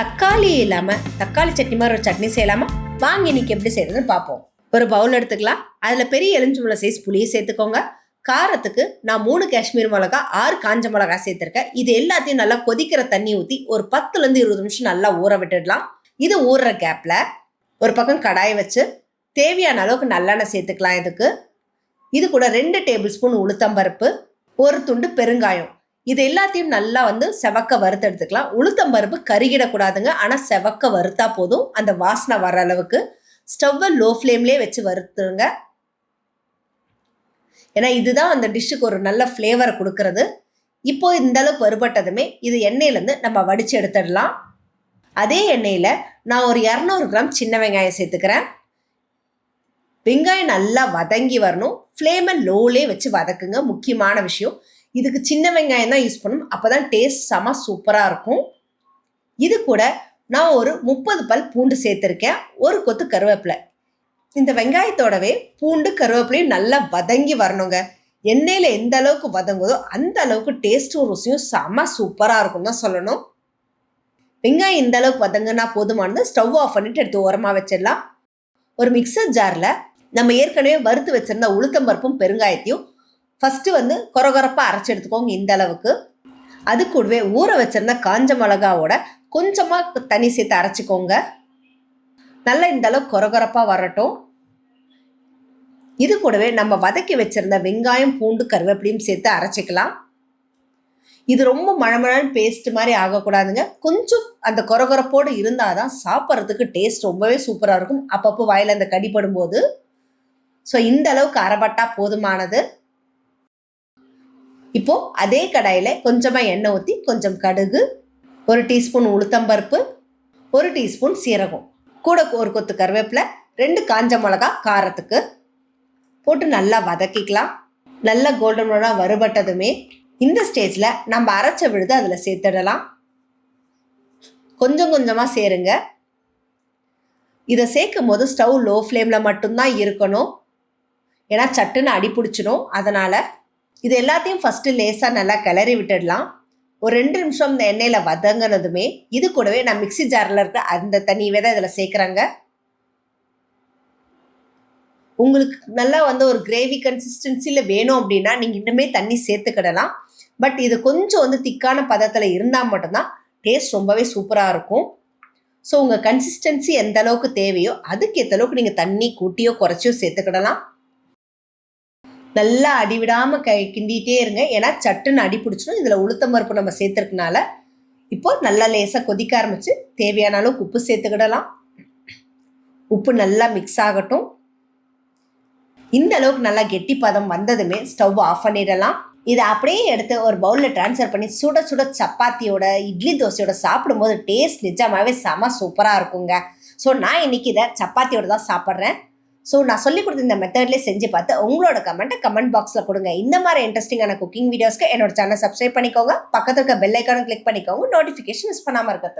தக்காளி இல்லாமல் தக்காளி சட்னி மாதிரி ஒரு சட்னி செய்யலாமா? வாங்க இன்னைக்கு எப்படி செய்யறதுன்னு பார்ப்போம். ஒரு பவுல் எடுத்துக்கலாம். அதில் பெரிய எலுமிச்சம்பழ சைஸ் புளியை சேர்த்துக்கோங்க. காரத்துக்கு நான் மூணு காஷ்மீர் மிளகா ஆறு காஞ்ச மிளகா சேர்த்துருக்கேன். இது எல்லாத்தையும் நல்லா கொதிக்கிற தண்ணி ஊற்றி ஒரு பத்துலேருந்து இருபது நிமிஷம் நல்லா ஊற விட்டுடலாம். இது ஊறுற கேப்பில் ஒரு பக்கம் கடாயை வச்சு தேவையான அளவுக்கு நல்லெண்ணெய் சேர்த்துக்கலாம் இதுக்கு. இது கூட ரெண்டு டேபிள் ஸ்பூன் உளுத்தம்பருப்பு ஒரு துண்டு பெருங்காயம். இது எல்லாத்தையும் நல்லா வந்து செவக்க வறுத்து எடுத்துக்கலாம். உளுத்தம்பருப்பு கருகிடக்கூடாதுங்க. ஆனால் செவக்க வறுத்தா போதும். அந்த வாசனை வர அளவுக்கு ஸ்டவ்வை லோ ஃப்ளேம்லேயே வச்சு வறுத்துருங்க. ஏன்னா இதுதான் அந்த டிஷ்ஷுக்கு ஒரு நல்ல ஃப்ளேவரை கொடுக்கறது. இப்போ இந்த அளவுக்கு வறுபட்டதுமே இது எண்ணெயிலேருந்து நம்ம வடித்து எடுத்துடலாம். அதே எண்ணெயில் நான் ஒரு இரநூறு கிராம் சின்ன வெங்காயம் சேர்த்துக்கிறேன். வெங்காயம் நல்லா வதங்கி வரணும். ஃப்ளேமை லோலே வச்சு வதக்குங்க. முக்கியமான விஷயம். இதுக்கு சின்ன வெங்காயம் தான் யூஸ் பண்ணணும். அப்போ தான் டேஸ்ட் செம சூப்பராக இருக்கும். இது கூட நான் ஒரு முப்பது பல் பூண்டு சேர்த்துருக்கேன். ஒரு கொத்து கருவேப்பிலை. இந்த வெங்காயத்தோடவே பூண்டு கருவேப்பிலையும் நல்லா வதங்கி வரணுங்க. எண்ணெயில் எந்த அளவுக்கு வதங்குதோ அந்த அளவுக்கு டேஸ்ட்டும் ருசியும் செம சூப்பராக இருக்கும் தான் சொல்லணும். வெங்காயம் இந்த அளவுக்கு வதங்கினா போதுமானது. ஸ்டவ் ஆஃப் பண்ணிட்டு எடுத்து ஓரமாக வச்சிடலாம். ஒரு மிக்சர் ஜாரில் நம்ம ஏற்கனவே வறுத்து வச்சிருந்த உளுத்தம்பருப்பும் பெருங்காயத்தையும் ஃபஸ்ட்டு வந்து கொரகொரப்பாக அரைச்சி எடுத்துக்கோங்க இந்த அளவுக்கு. அது கூடவே ஊற வச்சிருந்த காஞ்ச மிளகாவோட கொஞ்சமாக தண்ணி சேர்த்து அரைச்சிக்கோங்க. நல்லா இந்த அளவுக்கு கொரகொரப்பாக வரட்டும். இது கூடவே நம்ம வதக்கி வச்சிருந்த வெங்காயம் பூண்டு கருவேப்பிலையும் சேர்த்து அரைச்சிக்கலாம். இது ரொம்ப மழமழன்னு பேஸ்ட் மாதிரி ஆகக்கூடாதுங்க. கொஞ்சம் அந்த கொரகொரப்போடு இருந்தால் தான் சாப்பிட்றதுக்கு டேஸ்ட் ரொம்பவே சூப்பராக இருக்கும். அப்பப்போ வாயில் அந்த கடிப்படும் போது ஸோ இந்த அளவுக்கு அரைபட்டா போதுமானது. இப்போ அதே கடாயில் கொஞ்சமாக எண்ணெய் ஊற்றி கொஞ்சம் கடுகு ஒரு டீஸ்பூன் உளுத்தம்பருப்பு ஒரு டீஸ்பூன் சீரகம். கூட ஒரு கொத்து கருவேப்பிலை ரெண்டு காஞ்ச மிளகா காரத்துக்கு போட்டு நல்லா வதக்கிக்கலாம். நல்லா கோல்டன் ப்ரௌனாக வறுபட்டதுமே இந்த ஸ்டேஜில் நம்ம அரைச்ச விழுது அதில் சேர்த்துடலாம். கொஞ்சம் கொஞ்சமாக சேருங்க. இதை சேர்க்கும் போது ஸ்டவ் லோ ஃப்ளேமில் மட்டும்தான் இருக்கணும். ஏன்னா சட்டுன்னு அடி பிடிச்சிடும் அதனால் இது எல்லாத்தையும் ஃபஸ்ட்டு லேசாக நல்லா கிளறி விட்டுடலாம். ஒரு ரெண்டு நிமிஷம் இந்த எண்ணெயில் வதங்கினதுமே இது கூடவே நான் மிக்ஸி ஜாரில் இருக்க அந்த தண்ணியவே தான் இதில் சேர்க்குறாங்க. உங்களுக்கு நல்லா வந்து ஒரு கிரேவி கன்சிஸ்டன்சியில் வேணும் அப்படின்னா நீங்கள் இன்னுமே தண்ணி சேர்த்துக்கிடலாம். பட் இது கொஞ்சம் வந்து திக்கான பதத்தில் இருந்தால் மட்டும்தான் டேஸ்ட் ரொம்பவே சூப்பராக இருக்கும். ஸோ உங்கள் கன்சிஸ்டன்சி எந்த அளவுக்கு தேவையோ அதுக்கேற்ற அளவுக்கு நீங்கள் தண்ணி கூட்டியோ குறைச்சியோ சேர்த்துக்கிடலாம். நல்லா அடிவிடாமல் கை கிண்டிகிட்டே இருங்க. ஏன்னா சட்டுன்னு அடி பிடிச்சிடும். இதில் உளுத்தம் பருப்பு நம்ம சேர்த்துருக்கனால இப்போது நல்லா லேசாக கொதிக்க ஆரம்பித்து தேவையான அளவுக்கு உப்பு சேர்த்துக்கிடலாம். உப்பு நல்லா மிக்ஸ் ஆகட்டும். இந்த அளவுக்கு நல்லா கெட்டி பதம் வந்ததுமே ஸ்டவ் ஆஃப் பண்ணிடலாம். இதை அப்படியே எடுத்து ஒரு பவுலில் ட்ரான்ஸ்ஃபர் பண்ணி சுட சுட சப்பாத்தியோட இட்லி தோசையோட சாப்பிடும்போது டேஸ்ட் நிஜமாகவே செம சூப்பராக இருக்குங்க. ஸோ நான் இன்னைக்கு இதை சப்பாத்தியோட தான் சாப்பிட்றேன். ஸோ நான் சொல்லி கொடுத்த இந்த மெத்தட்லேயே செஞ்சு பார்த்து உங்களோட கமெண்ட்டை கமெண்ட் பாக்ஸில் கொடுங்க. இந்த மாதிரி இன்ட்ரெஸ்டிங்கான குக்கிங் வீடியோஸ்க்கு என்னோட சேனல் சப்ஸ்கிரைப் பண்ணிக்கோங்க. பக்கத்தில் இருக்க பெல் ஐக்கானும் கிளிக் பண்ணிக்கோங்க. நோட்டிஃபிகேஷன் மிஸ் பண்ணாமல் இருக்கிறது